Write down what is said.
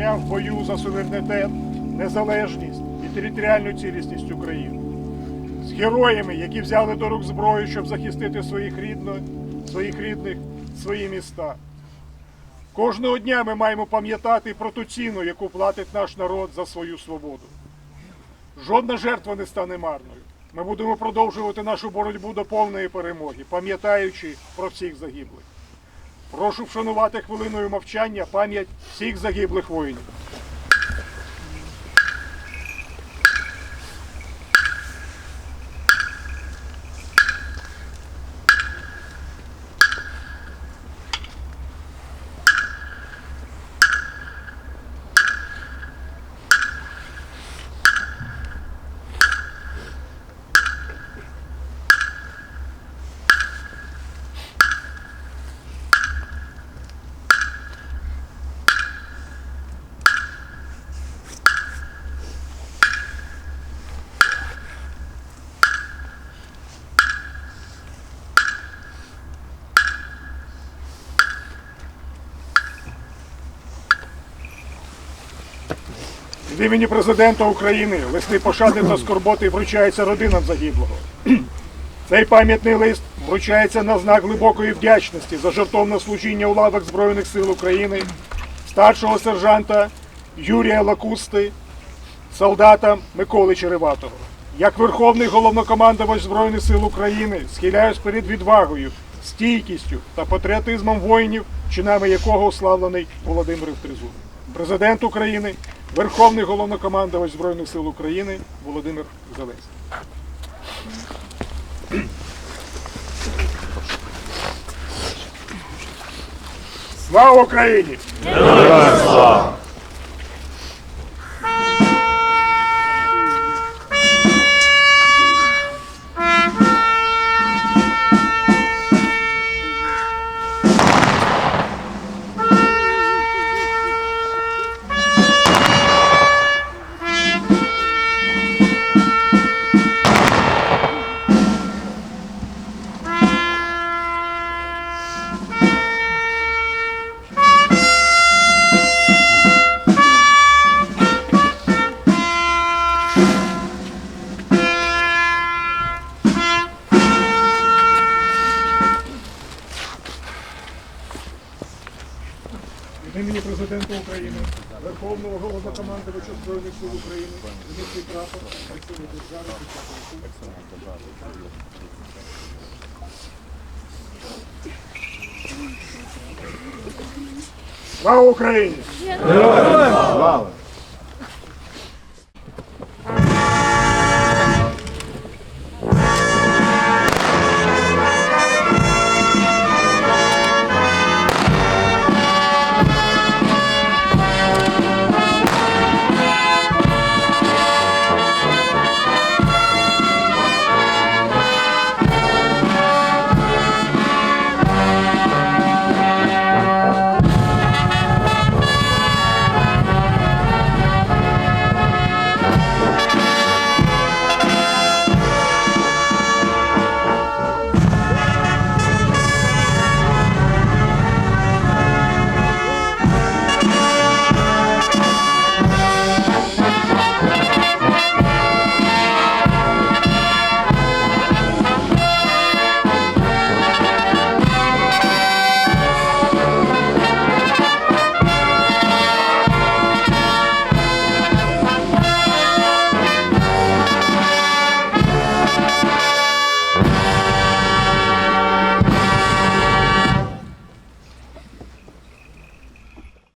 життя в бою за суверенітет, незалежність і територіальну цілісність України. З героями, які взяли до рук зброю, щоб захистити своїх рідних, своїх рідних, свої міста. Кожного дня ми маємо пам'ятати про ту ціну, яку платить наш народ за свою свободу. Жодна жертва не стане марною. Ми будемо продовжувати нашу боротьбу до повної перемоги, пам'ятаючи про всіх загиблих. Прошу вшанувати хвилиною мовчання пам'ять всіх загиблих воїнів. Від імені президента України листи пошани та скорботи вручаються родинам загиблого. Цей пам'ятний лист вручається на знак глибокої вдячності за жертовне служіння у лавах Збройних сил України, старшого сержанта Юрія Лакусти, солдата Миколи Череватого. Як Верховний головнокомандувач Збройних сил України схиляюсь перед відвагою стійкістю та патріотизмом воїнів, чинами якого уславлений Володимир Тризуб. Президент України, Верховний головнокомандувач Збройних сил України Володимир Зеленський. Слава Україні! Від імені президента України, Верховного головнокомандувача Збройних сил України, Дмитрий прапор, працює держави Слава Україні! Слава!